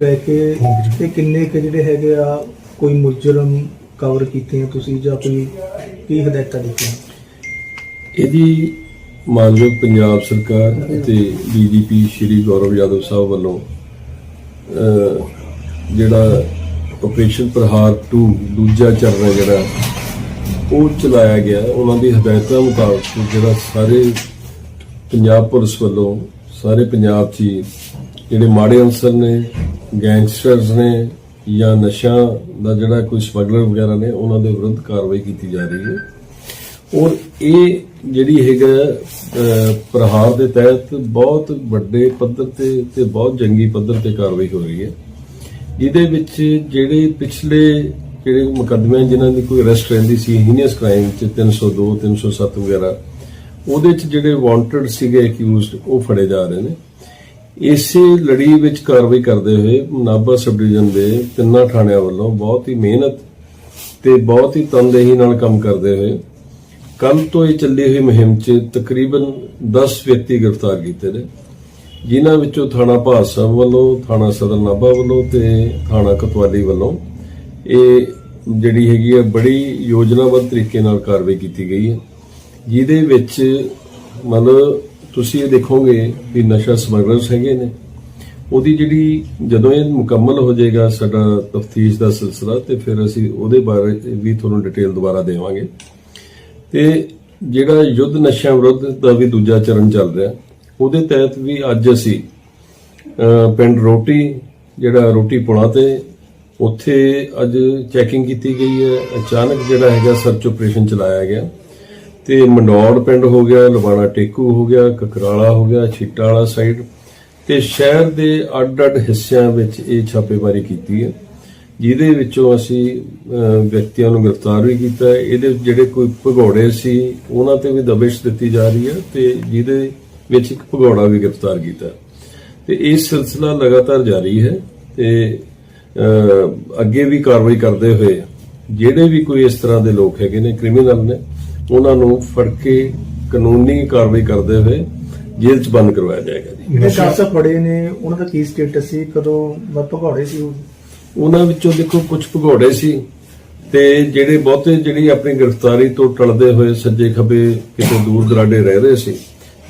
ਲੈ ਕੇ ਇਹ ਕਿੰਨੇ ਕੁ ਜਿਹੜੇ ਹੈਗੇ ਆ ਕੋਈ ਮੁਜਰਮ ਕਵਰ ਕੀਤੇ ਆ ਤੁਸੀਂ ਜਾਂ ਕੋਈ ਕੀ ਹਦਾਇਤਾਂ ਦਿੱਤੀਆਂ ਇਹਦੀ ਮਾਨਯੋਗ ਪੰਜਾਬ ਸਰਕਾਰ ਅਤੇ ਡੀਜੀਪੀ ਸ਼੍ਰੀ ਗੌਰਵ ਯਾਦਵ ਸਾਹਿਬ ਵੱਲੋਂ ਜਿਹੜਾ ਆਪਰੇਸ਼ਨ ਪ੍ਰਹਾਰ 2 ਦੂਜਾ ਚਰਨ ਹੈ ਜਿਹੜਾ ਉਹ ਚਲਾਇਆ ਗਿਆ। ਉਹਨਾਂ ਦੀ ਹਦਾਇਤਾਂ ਮੁਤਾਬਕ ਜਿਹੜਾ ਸਾਰੇ ਪੰਜਾਬ ਪੁਲਿਸ ਵੱਲੋਂ ਸਾਰੇ ਪੰਜਾਬ 'ਚ ਜਿਹੜੇ ਮਾੜੇ ਅਨਸਰ ਨੇ ਗੈਂਗਸਟਰਸ ਨੇ ਜਾਂ ਨਸ਼ਾ ਦਾ ਜਿਹੜਾ ਕੋਈ ਸਮਗਲਰ ਵਗੈਰਾ ਨੇ, ਉਹਨਾਂ ਦੇ ਵਿਰੁੱਧ ਕਾਰਵਾਈ ਕੀਤੀ ਜਾ ਰਹੀ ਹੈ। ਔਰ ਇਹ ਜਿਹੜੀ ਹੈਗਾ ਪ੍ਰਹਾਰ ਦੇ ਤਹਿਤ ਬਹੁਤ ਵੱਡੇ ਪੱਧਰ ਤੇ ਤੇ ਬਹੁਤ ਜੰਗੀ ਪੱਧਰ ਤੇ ਕਾਰਵਾਈ ਹੋ ਰਹੀ ਹੈ। ਇਹਦੇ ਵਿੱਚ ਜਿਹੜੇ ਪਿਛਲੇ ਜਿਹੜੇ ਮੁਕੱਦਮੇ ਜਿਨ੍ਹਾਂ ਦੀ ਕੋਈ ਅਰੈਸਟ ਰਹਿੰਦੀ ਸੀ ਹੀਨੀਅਸ ਕ੍ਰਾਈਮ ਚ 302 307 ਵਗੈਰਾ, ਉਹਦੇ ਚ ਜਿਹੜੇ ਵਾਂਟਡ ਸੀਗੇ ਅਕਿਊਜ਼ਡ ਉਹ ਫੜੇ ਜਾ ਰਹੇ ਨੇ। ਇਸੇ ਲੜੀ ਵਿੱਚ ਕਾਰਵਾਈ ਕਰਦੇ ਹੋਏ ਨਾਭਾ ਸਬ ਡਿਵੀਜ਼ਨ ਦੇ ਤਿੰਨਾਂ ਥਾਣਿਆਂ ਵੱਲੋਂ ਬਹੁਤ ਹੀ ਮਿਹਨਤ ਤੇ ਬਹੁਤ ਹੀ ਤਨਦੇਹੀ ਨਾਲ ਕੰਮ ਕਰਦੇ ਹੋਏ ਕੱਲ ਤੋਂ ਇਹ ਚੱਲੀ ਹੋਈ ਮੁਹਿੰਮ 'ਚ ਤਕਰੀਬਨ 10 ਵਿਅਕਤੀ ਗ੍ਰਿਫਤਾਰ ਕੀਤੇ ਨੇ, ਜਿਨ੍ਹਾਂ ਵਿੱਚੋਂ ਥਾਣਾ ਭਾਸਾ ਵੱਲੋਂ, ਥਾਣਾ ਸਦਰ ਨਾਭਾ ਵੱਲੋਂ ਤੇ ਥਾਣਾ ਕਤਵਾਲੀ ਵੱਲੋਂ ਇਹ ਜਿਹੜੀ ਹੈਗੀ ਆ ਬੜੀ ਯੋਜਨਾਬੱਧ ਤਰੀਕੇ ਨਾਲ ਕਾਰਵਾਈ ਕੀਤੀ ਗਈ ਹੈ, ਜਿਹਦੇ ਵਿੱਚ ਮਤਲਬ ਤੁਸੀਂ ਇਹ ਦੇਖੋਗੇ ਵੀ ਨਸ਼ਾ ਸਮਗਲਰਸ ਹੈਗੇ ਨੇ। ਉਹਦੀ ਜਿਹੜੀ ਜਦੋਂ ਇਹ ਮੁਕੰਮਲ ਹੋ ਜਾਏਗਾ ਸਾਡਾ ਤਫਤੀਸ਼ ਦਾ ਸਿਲਸਿਲਾ ਤੇ ਫਿਰ ਅਸੀਂ ਉਹਦੇ ਬਾਰੇ ਵੀ ਤੁਹਾਨੂੰ ਡਿਟੇਲ ਦੁਬਾਰਾ ਦੇਵਾਂਗੇ। ਤੇ ਜਿਹੜਾ ਯੁੱਧ ਨਸ਼ਿਆਂ ਵਿਰੁੱਧ ਦਾ ਵੀ ਦੂਜਾ ਚਰਨ ਚੱਲ ਰਿਹਾ, ਉਹਦੇ ਤਹਿਤ ਵੀ ਅੱਜ ਅਸੀਂ ਪਿੰਡ ਰੋਟੀ, ਜਿਹੜਾ ਰੋਟੀ ਪੁਣਾ ਤੇ ਉੱਥੇ ਅੱਜ ਚੈਕਿੰਗ ਕੀਤੀ ਗਈ ਹੈ। ਅਚਾਨਕ ਜਿਹੜਾ ਹੈਗਾ ਸਰਚ ਆਪਰੇਸ਼ਨ ਚਲਾਇਆ ਗਿਆ। ਤੇ ਮੰਡੌੜ ਪਿੰਡ ਹੋ ਗਿਆ, ਲਵਾਣਾ ਟੇਕੂ ਹੋ ਗਿਆ, ਕਕਰਾਲਾ ਹੋ ਗਿਆ, ਛਿੱਟਾ ਵਾਲਾ ਸਾਈਡ ਤੇ ਸ਼ਹਿਰ ਦੇ ਅੱਡ-ਅੱਡ ਹਿੱਸਿਆਂ ਵਿੱਚ ਇਹ ਛਾਪੇਮਾਰੀ ਕੀਤੀ ਹੈ। ਜਿਹਦੇ ਵਿੱਚੋਂ ਅਸੀਂ ਵਿਅਕਤੀਆਂ ਨੂੰ ਗ੍ਰਿਫਤਾਰ ਵੀ ਕੀਤਾ ਇਹਦੇ ਜਿਹੜੇ ਕੋਈ ਭਗੌੜੇ ਸੀ, ਉਹਨਾਂ ਤੇ ਵੀ ਦਬਿਸ਼ ਦਿੱਤੀ ਜਾ ਰਹੀ ਹੈ ਤੇ ਜਿਹਦੇ ਵਿੱਚ ਇੱਕ ਭਗੌੜਾ ਵੀ ਗ੍ਰਿਫਤਾਰ ਕੀਤਾ ਹੈ। ਤੇ ਇਹ ਸਿਲਸਿਲਾ ਲਗਾਤਾਰ ਜਾਰੀ ਹੈ ਤੇ ਅੱਗੇ ਵੀ ਕਾਰਵਾਈ ਕਰਦੇ ਹੋਏ ਜਿਹੜੇ ਵੀ ਕੋਈ ਇਸ ਤਰ੍ਹਾਂ ਦੇ ਲੋਕ ਹੈਗੇ ਨੇ, ਕ੍ਰਿਮੀਨਲ ਨੇ ਉਹਨਾਂ ਨੂੰ ਫੜ ਕੇ ਕਾਨੂੰਨੀ ਕਾਰਵਾਈ ਕਰਦੇ ਹੋਏ ਜੇਲ੍ਹ 'ਚ ਬੰਦ ਕਰਵਾਇਆ ਜਾਏਗਾ ਜੀ। ਜਿਹੜੇ ਸ਼ਖਸ ਫੜੇ ਨੇ ਉਹਨਾਂ ਦਾ ਕੀ ਸਟੇਟਸ ਸੀ? ਕਦੋਂ ਭਗੌੜੇ ਸੀ ਉਹ? ਉਹਨਾਂ ਵਿੱਚੋਂ ਦੇਖੋ ਕੁਝ ਭਗੌੜੇ ਸੀ ਤੇ ਜਿਹੜੇ ਬਹੁਤੇ ਜਿਹੜੀ ਆਪਣੀ ਗ੍ਰਿਫਤਾਰੀ ਤੋਂ ਟਲਦੇ ਹੋਏ ਸੱਜੇ ਖੱਬੇ ਕਿਤੇ ਦੂਰ ਦਰਾਡੇ ਰਹਿ ਰਹੇ ਸੀ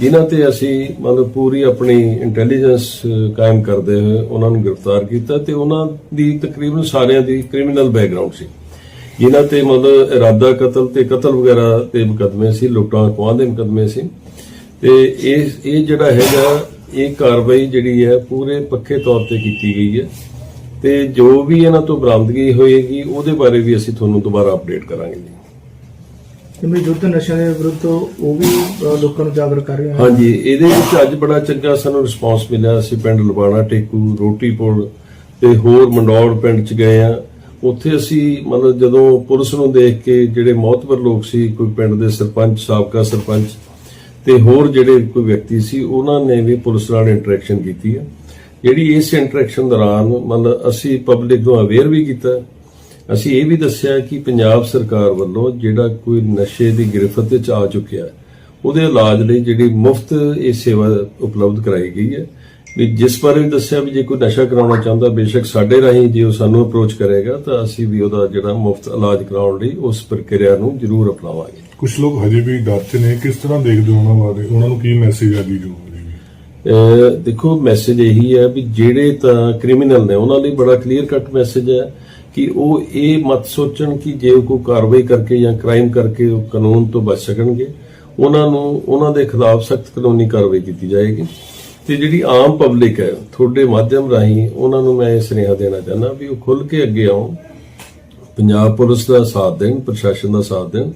ਜਿਨ੍ਹਾਂ ਤੇ ਅਸੀਂ ਮਤਲਬ ਪੂਰੀ ਆਪਣੀ ਇੰਟੈਲੀਜੈਂਸ ਕਾਇਮ ਕਰਦੇ ਹੋਏ ਉਹਨਾਂ ਨੂੰ ਗ੍ਰਿਫਤਾਰ ਕੀਤਾ ਤੇ ਉਹਨਾਂ ਦੀ ਤਕਰੀਬਨ ਸਾਰਿਆਂ ਦੀ ਕ੍ਰਿਮੀਨਲ ਬੈਕਗ੍ਰਾਉਂਡ ਸੀ। ਜਿਨ੍ਹਾਂ ਤੇ ਮਤਲਬ ਇਰਾਦਾ ਕਤਲ ਤੇ ਕਤਲ ਵਗੈਰਾ ਤੇ ਮੁਕੱਦਮੇ ਸੀ ਲੁੱਟਾਂ ਖੋਹਾਂ ਦੇ ਮੁਕੱਦਮੇ ਸੀ। ਤੇ ਇਹ ਇਹ ਜਿਹੜਾ ਹੈਗਾ ਇਹ ਕਾਰਵਾਈ ਜਿਹੜੀ ਹੈ ਪੂਰੇ ਪੱਕੇ ਤੌਰ ਤੇ ਕੀਤੀ ਗਈ ਹੈ। ਤੇ ਜੋ ਵੀ ਇਹਨਾਂ ਤੋਂ ਬਰਾਮਦਗੀ ਹੋਏਗੀ ਉਹਦੇ ਬਾਰੇ ਵੀ ਅਸੀਂ ਤੁਹਾਨੂੰ ਦੁਬਾਰਾ ਅਪਡੇਟ ਕਰਾਂਗੇ ਜੀ। ਜਿਵੇਂ ਯੁੱਧ ਨਸ਼ਿਆਂ ਦੇ ਵਿਰੁੱਧ ਉਹ ਵੀ ਲੋਕਾਂ ਨੂੰ ਜਾਗਰੂਕ ਕਰ ਰਹੇ ਹਨ। ਹਾਂਜੀ ਇਹਦੇ ਵਿੱਚ ਅੱਜ ਬੜਾ ਚੰਗਾ ਸਾਨੂੰ ਰਿਸਪਾਂਸ ਮਿਲਿਆ। ਅਸੀਂ ਪਿੰਡ ਲਬਾਣਾ ਟੇਕੂ ਰੋਟੀਪੁਰ ਤੇ ਹੋਰ ਮੰਡੌਰ ਪਿੰਡ ਚ ਗਏ ਆ ਉੱਥੇ ਅਸੀਂ ਮਤਲਬ ਜਦੋਂ ਪੁਲਿਸ ਨੂੰ ਦੇਖ ਕੇ ਜਿਹੜੇ ਮੌਤਵਰ ਲੋਕ ਸੀ, ਕੋਈ ਪਿੰਡ ਦੇ ਸਰਪੰਚ, ਸਾਬਕਾ ਸਰਪੰਚ ਤੇ ਹੋਰ ਜਿਹੜੇ ਕੋਈ ਵਿਅਕਤੀ ਸੀ, ਉਹਨਾਂ ਨੇ ਵੀ ਪੁਲਿਸ ਨਾਲ ਇੰਟਰੈਕਸ਼ਨ ਕੀਤੀ ਹੈ। ਜਿਹੜੀ ਇਸ ਇੰਟਰੈਕਸ਼ਨ ਦੌਰਾਨ ਮਤਲਬ ਅਸੀਂ ਪਬਲਿਕ ਨੂੰ ਅਵੇਅਰ ਵੀ ਕੀਤਾ। ਅਸੀਂ ਇਹ ਵੀ ਦੱਸਿਆ ਕਿ ਪੰਜਾਬ ਸਰਕਾਰ ਵੱਲੋਂ ਜਿਹੜਾ ਕੋਈ ਨਸ਼ੇ ਦੀ ਗ੍ਰਿਫਤ ਵਿੱਚ ਆ ਚੁੱਕਿਆ, ਉਹਦੇ ਇਲਾਜ ਲਈ ਜਿਹੜੀ ਮੁਫਤ ਇਹ ਸੇਵਾ ਉਪਲਬਧ ਕਰਾਈ ਗਈ ਹੈ। ਵੀ ਜਿਸ ਬਾਰੇ ਵੀ ਦੱਸਿਆ ਵੀ ਜੇ ਕੋਈ ਨਸ਼ਾ ਕਰਾਉਣਾ ਚਾਹੁੰਦਾ ਬੇਸ਼ੱਕ ਸਾਡੇ ਰਾਹੀਂ ਜੇ ਉਹ ਸਾਨੂੰ ਅਪਰੋਚ ਕਰੇਗਾ ਤਾਂ ਅਸੀਂ ਵੀ ਉਹਦਾ ਜਿਹੜਾ ਮੁਫਤ ਇਲਾਜ ਕਰਾਉਣ ਲਈ ਉਸ ਪ੍ਰਕਿਰਿਆ ਨੂੰ ਜ਼ਰੂਰ ਅਪਣਾਵਾਂਗੇ। ਕੁਝ ਲੋਕ ਹਜੇ ਵੀ ਡਰ 'ਚ ਨੇ ਕਿਸ ਤਰ੍ਹਾਂ ਦੇਖਦੇ ਹੋ ਉਹਨਾਂ ਬਾਰੇ? ਉਹਨਾਂ ਨੂੰ ਕੀ ਮੈਸੇਜ ਆ ਜੋ ਅਹ ਦੇਖੋ ਮੈਸੇਜ ਇਹੀ ਹੈ ਵੀ ਜਿਹੜੇ ਤਾਂ ਕ੍ਰਿਮੀਨਲ ਨੇ ਉਹਨਾਂ ਲਈ ਬੜਾ ਕਲੀਅਰ ਕੱਟ ਮੈਸੇਜ ਹੈ ਕਿ ਉਹ ਇਹ ਮਤ ਸੋਚਣ ਕਿ ਜੇ ਉਹ ਕੋਈ ਕਾਰਵਾਈ ਕਰਕੇ ਜਾਂ ਕ੍ਰਾਈਮ ਕਰਕੇ ਉਹ ਕਾਨੂੰਨ ਤੋਂ ਬਚ ਸਕਣਗੇ ਉਹਨਾਂ ਨੂੰ ਉਹਨਾਂ ਦੇ ਖਿਲਾਫ ਸਖਤ ਕਾਨੂੰਨੀ ਕਾਰਵਾਈ ਕੀਤੀ ਜਾਏਗੀ। ਤੇ ਜਿਹੜੀ ਆਮ ਪਬਲਿਕ ਹੈ, ਤੁਹਾਡੇ ਮਾਧਿਅਮ ਰਾਹੀਂ ਉਹਨਾਂ ਨੂੰ ਮੈਂ ਇਹ ਸੁਨੇਹਾ ਦੇਣਾ ਚਾਹੁੰਦਾ ਵੀ ਉਹ ਖੁੱਲ ਕੇ ਅੱਗੇ ਆਉਣ। ਪੰਜਾਬ ਪੁਲਿਸ ਦਾ ਸਾਥ ਦੇਣ, ਪ੍ਰਸ਼ਾਸਨ ਦਾ ਸਾਥ ਦੇਣ,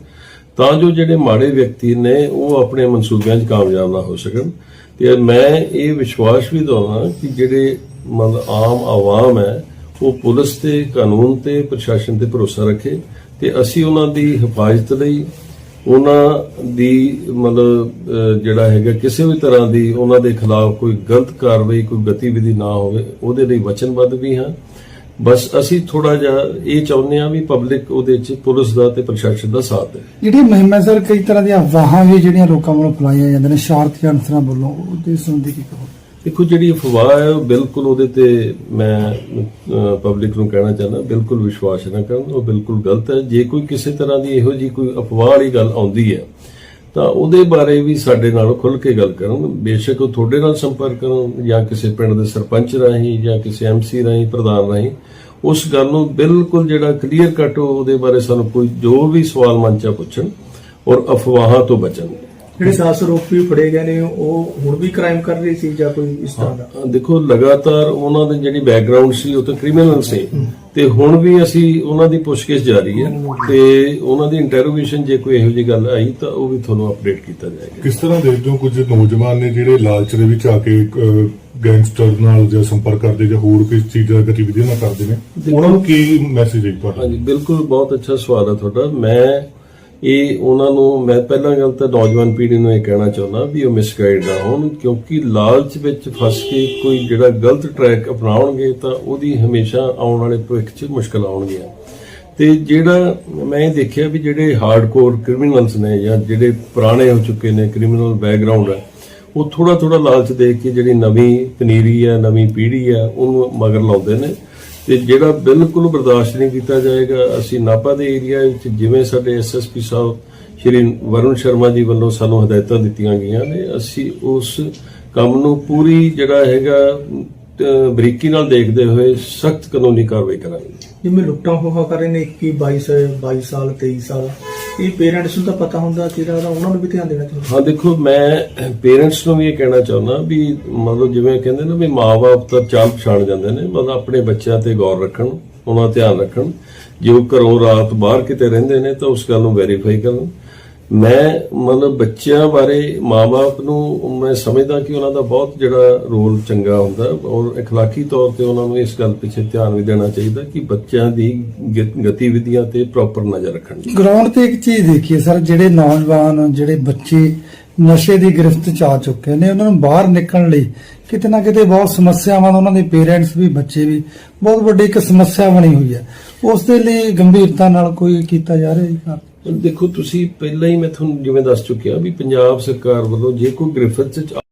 ਤਾਂ ਜੋ ਜਿਹੜੇ ਮਾੜੇ ਵਿਅਕਤੀ ਨੇ, ਉਹ ਆਪਣੇ ਮਨਸੂਬਿਆਂ 'ਚ ਕਾਮਯਾਬ ਨਾ ਹੋ ਸਕਣ। ਤੇ ਮੈਂ ਇਹ ਵਿਸ਼ਵਾਸ ਵੀ ਦਵਾਂ ਕਿ ਜਿਹੜੇ ਮਤਲਬ ਆਮ ਆਵਾਮ ਹੈ, ਉਹ ਪੁਲਿਸ ਤੇ, ਕਾਨੂੰਨ ਤੇ, ਪ੍ਰਸ਼ਾਸਨ ਤੇ ਭਰੋਸਾ ਰੱਖੇ ਤੇ ਅਸੀਂ ਉਹਨਾਂ ਦੀ ਹਿਫਾਜ਼ਤ ਲਈ ਉਹਨਾਂ ਦੀ ਮਤਲਬ ਜਿਹੜਾ ਹੈਗਾ, ਕਿਸੇ ਵੀ ਤਰ੍ਹਾਂ ਦੀ ਉਹਨਾਂ ਦੇ ਖਿਲਾਫ ਕੋਈ ਗਲਤ ਕਾਰਵਾਈ, ਕੋਈ ਗਤੀਵਿਧੀ ਨਾ ਹੋਵੇ, ਉਹਦੇ ਲਈ ਵਚਨਬੱਧ ਵੀ ਹਾਂ। ਬਸ ਅਸੀਂ ਥੋੜਾ ਜਿਹਾ ਇਹ ਚਾਹੁੰਦੇ ਹਾਂ ਵੀ ਪਬਲਿਕ ਉਹਦੇ ਚ ਪੁਲਿਸ ਦਾ ਤੇ ਪ੍ਰਸ਼ਾਸਨ ਦਾ ਸਾਥ ਦੇ ਜਿਹੜੀ ਮੁਹਿੰਮ ਸਰ, ਕਈ ਤਰ੍ਹਾਂ ਦੀਆਂ ਵਾਹਾਂ ਵੀ ਜਿਹੜੀਆਂ ਲੋਕਾਂ ਵੱਲੋਂ ਫੈਲਾਈਆਂ ਜਾਂਦੀਆਂ ਨੇ ਸ਼ਾਰਤੀ ਅਨਸਰਾਂ ਵੱਲੋਂ ਉਹਦੇ ਸੰਬੰਧੀ ਕੀ ਕਹੋ ਦੇਖੋ, ਜਿਹੜੀ ਅਫਵਾਹ ਹੈ, ਉਹ ਬਿਲਕੁਲ ਉਹਦੇ ਤੇ ਮੈਂ ਪਬਲਿਕ ਨੂੰ ਕਹਿਣਾ ਚਾਹੁੰਦਾ, ਬਿਲਕੁਲ ਵਿਸ਼ਵਾਸ ਨਾ ਕਰਨ, ਉਹ ਬਿਲਕੁਲ ਗਲਤ ਹੈ। ਜੇ ਕੋਈ ਕਿਸੇ ਤਰ੍ਹਾਂ ਦੀ ਇਹੋ ਜੀ ਕੋਈ ਅਫਵਾਹ ਵਾਲੀ ਗੱਲ ਆਉਂਦੀ ਹੈ, ਤਾਂ ਉਹਦੇ ਬਾਰੇ ਵੀ ਸਾਡੇ ਨਾਲ ਖੁੱਲ ਕੇ ਗੱਲ ਕਰਨ। ਬੇਸ਼ੱਕ ਉਹ ਤੁਹਾਡੇ ਨਾਲ ਸੰਪਰਕ ਕਰਨ, ਜਾਂ ਕਿਸੇ ਪਿੰਡ ਦੇ ਸਰਪੰਚ ਰਾਹੀਂ, ਜਾਂ ਕਿਸੇ ਐਮਸੀ ਰਾਹੀਂ, ਪ੍ਰਧਾਨ ਰਾਹੀਂ। ਉਸ ਗੱਲ ਨੂੰ ਬਿਲਕੁਲ ਜਿਹੜਾ ਕਲੀਅਰ ਕੱਟ ਉਹਦੇ ਬਾਰੇ ਸਾਨੂੰ ਕੋਈ ਜੋ ਵੀ ਸਵਾਲ ਮਨ ਚ ਆ ਪੁੱਛਣ, ਔਰ ਅਫਵਾਹਾਂ ਤੋਂ ਬਚਣ। ਜਿਹੜੇ ਸਾਸ ਰੋਪੀ ਫੜੇ ਗਏ ਨੇ ਉਹ ਹੁਣ ਵੀ ਕ੍ਰਾਈਮ ਕਰ ਰਹੇ ਸੀ ਜਾਂ ਕੋਈ ਇਸ ਤਰ੍ਹਾਂ ਦਾ? ਦੇਖੋ ਲਗਾਤਾਰ ਉਹਨਾਂ ਦੀ ਜਿਹੜੀ ਬੈਕਗ੍ਰਾਉਂਡ ਸੀ ਉਹ ਤਾਂ ਕ੍ਰਿਮੀਨਲ ਸੀ। ਤੇ ਹੁਣ ਵੀ ਅਸੀਂ ਉਹਨਾਂ ਦੀ ਪੁੱਛਗਿੱਛ ਜਾਰੀ ਹੈ ਤੇ ਉਹਨਾਂ ਦੀ ਇੰਟਰੋਗੇਸ਼ਨ ਜੇ ਕੋਈ ਇਹੋ ਜਿਹੀ ਗੱਲ ਆਈ ਤਾਂ ਉਹ ਵੀ ਤੁਹਾਨੂੰ ਅਪਡੇਟ ਕੀਤਾ ਜਾਏਗਾ। ਕਿਸ ਤਰ੍ਹਾਂ ਦੇਖਦੇ ਹੋ ਕੁਝ ਨੌਜਵਾਨ ਨੇ ਜਿਹੜੇ ਲਾਲਚ ਦੇ ਵਿੱਚ ਆ ਕੇ ਗੈਂਗਸਟਰ ਨਾਲ ਜਾਂ ਸੰਪਰਕ ਕਰਦੇ ਜਾਂ ਹੋਰ ਕਿਸ ਚੀਜ਼ ਦਾ ਗਤੀਵਿਧੀਆਂ ਨਾਲ ਕਰਦੇ ਨੇ? ਉਹਨਾਂ ਨੂੰ ਕੀ ਮੈਸੇਜ ਹੈ ਤੁਹਾਡਾ? ਹਾਂਜੀ ਬਿਲਕੁਲ ਬਹੁਤ ਅੱਛਾ ਸਵਾਲ ਹੈ ਤੁਹਾਡਾ। ਮੈਂ ਇਹ ਉਹਨਾਂ ਨੂੰ ਮੈਂ ਪਹਿਲਾਂ ਗੱਲ ਤਾਂ ਨੌਜਵਾਨ ਪੀੜ੍ਹੀ ਨੂੰ ਇਹ ਕਹਿਣਾ ਚਾਹੁੰਦਾ ਵੀ ਉਹ ਮਿਸਗਾਈਡ ਨਾ ਹੋਣ, ਕਿਉਂਕਿ ਲਾਲਚ ਵਿੱਚ ਫਸ ਕੇ ਕੋਈ ਜਿਹੜਾ ਗਲਤ ਟਰੈਕ ਅਪਣਾਉਣਗੇ ਤਾਂ ਉਹਦੀ ਹਮੇਸ਼ਾ ਆਉਣ ਵਾਲੇ ਭਵਿੱਖ 'ਚ ਮੁਸ਼ਕਲ ਆਉਣਗੀਆਂ। ਤੇ ਜਿਹੜਾ ਮੈਂ ਇਹ ਦੇਖਿਆ ਵੀ ਜਿਹੜੇ ਹਾਰਡਕੋਰ ਕ੍ਰਿਮੀਨਲਸ ਨੇ ਜਾਂ ਜਿਹੜੇ ਪੁਰਾਣੇ ਹੋ ਚੁੱਕੇ ਨੇ ਕ੍ਰਿਮੀਨਲ ਬੈਕਗ੍ਰਾਉਂਡ ਹੈ, ਉਹ ਥੋੜਾ ਥੋੜਾ ਲਾਲਚ ਦੇਖ ਕੇ ਜਿਹੜੀ ਨਵੀਂ ਪਨੀਰੀ ਹੈ, ਨਵੀਂ ਪੀੜ੍ਹੀ ਹੈ, ਉਹਨੂੰ ਮਗਰ ਲਾਉਂਦੇ ਨੇ। ਤੇ ਜਿਹੜਾ ਬਿਲਕੁਲ ਬਰਦਾਸ਼ਤ ਨਹੀਂ ਕੀਤਾ ਜਾਏਗਾ, ਅਸੀਂ ਨਾਪਾ ਦੇ ਏਰੀਆ ਵਿੱਚ ਜਿਵੇਂ ਸਾਡੇ ਐਸਐਸਪੀ ਸਾਹਿਬ, ਸ਼੍ਰੀ ਵਰੁਣ ਸ਼ਰਮਾ ਜੀ ਵੱਲੋਂ ਸਾਨੂੰ ਹਦਾਇਤਾਂ ਦਿੱਤੀਆਂ ਗਈਆਂ ਨੇ, ਅਸੀਂ ਉਸ ਕੰਮ ਨੂੰ ਪੂਰੀ ਜਿਹੜਾ ਹੈਗਾ ਬਰੀਕੀ ਨਾਲ ਦੇਖਦੇ ਹੋਏ ਸਖਤ ਕਾਨੂੰਨੀ ਕਾਰਵਾਈ ਕਰਾਂਗੇ। ਜਿਵੇਂ ਲੁੱਟਾਂ ਹੋਹਾ ਕਰ ਨੇ 21 22 22 ਸਾਲ 23 ਸਾਲ। ਇਹ ਪੇਰੈਂਟਸ ਨੂੰ ਤਾਂ ਪਤਾ ਹੁੰਦਾ ਜਿਹੜਾ ਉਹਨਾਂ ਨੂੰ ਵੀ ਧਿਆਨ ਦੇਣਾ ਚਾਹੀਦਾ। ਹਾਂ, ਦੇਖੋ, ਮੈਂ ਪੇਰੈਂਟਸ ਨੂੰ ਵੀ ਇਹ ਕਹਿਣਾ ਚਾਹੁੰਦਾ ਵੀ ਮਤਲਬ ਜਿਵੇਂ ਕਹਿੰਦੇ ਨੇ ਵੀ ਮਾਪੇ ਤਾਂ ਚਾਲ ਪਛਾਣ ਜਾਂਦੇ ਨੇ, ਮਤਲਬ ਆਪਣੇ ਬੱਚਿਆਂ ਤੇ ਗੌਰ ਰੱਖਣ, ਉਹਨਾਂ ਧਿਆਨ ਰੱਖਣ। ਜੇ ਉਹ ਘਰੋਂ ਰਾਤ ਬਾਹਰ ਕਿਤੇ ਰਹਿੰਦੇ ਨੇ ਤਾਂ ਉਸ ਗੱਲ ਨੂੰ ਵੈਰੀਫਾਈ ਕਰਨ। ਮੈਂ ਮਤਲਬ ਬੱਚਿਆਂ ਬਾਰੇ ਮਾਪੇ ਨੂੰ ਮੈਂ ਸਮਝਦਾ ਕਿ ਉਹਨਾਂ ਦਾ ਬਹੁਤ ਜਿਹੜਾ ਰੋਲ ਚੰਗਾ ਹੁੰਦਾ ਔਰ اخلاقی ਤੌਰ ਤੇ ਉਹਨਾਂ ਨੂੰ ਇਸ ਗੱਲ ਪਿੱਛੇ ਧਿਆਨ ਵੀ ਦੇਣਾ ਚਾਹੀਦਾ ਕਿ ਬੱਚਿਆਂ ਦੀ ਗ- ਗਤੀਵਿਧੀਆਂ ਤੇ ਪ੍ਰੋਪਰ ਨਜ਼ਰ ਰੱਖਣ ਗਰਾਊਂਡ ਤੇ ਇੱਕ ਚੀਜ਼ ਦੇਖੀਏ ਸਰ ਜਿਹੜੇ ਨੌਜਵਾਨ ਜਿਹੜੇ ਬੱਚੇ ਨਸ਼ੇ ਦੀ ਗ੍ਰਿਫਤ ਚ ਆ ਚੁੱਕੇ ਨੇ ਉਹਨਾਂ ਨੂੰ ਬਾਹਰ ਨਿਕਲਣ ਲਈ ਕਿਤੇ ਨਾ ਕਿਤੇ ਬਹੁਤ ਸਮੱਸਿਆਵਾਂ ਦਾ ਉਹਨਾਂ ਦੇ ਪੇਰੈਂਟਸ ਵੀ ਬੱਚੇ ਵੀ ਬਹੁਤ ਵੱਡੀ ਇੱਕ ਸਮੱਸਿਆ ਬਣੀ ਹੋਈ ਹੈ ਉਸ ਦੇ ਲਈ ਗੰਭੀਰਤਾ ਨਾਲ ਕੋਈ ਕੀਤਾ ਜਾ ਰਿਹਾ ਜੀ ਕੰਮ? ਦੇਖੋ, ਤੁਸੀਂ ਪਹਿਲਾਂ ਹੀ ਮੈਂ ਤੁਹਾਨੂੰ ਜਿਵੇਂ ਦੱਸ ਚੁੱਕਿਆ ਵੀ ਪੰਜਾਬ ਸਰਕਾਰ ਵੱਲੋਂ ਜੇ ਕੋਈ ਗ੍ਰਿਫਤ ਚ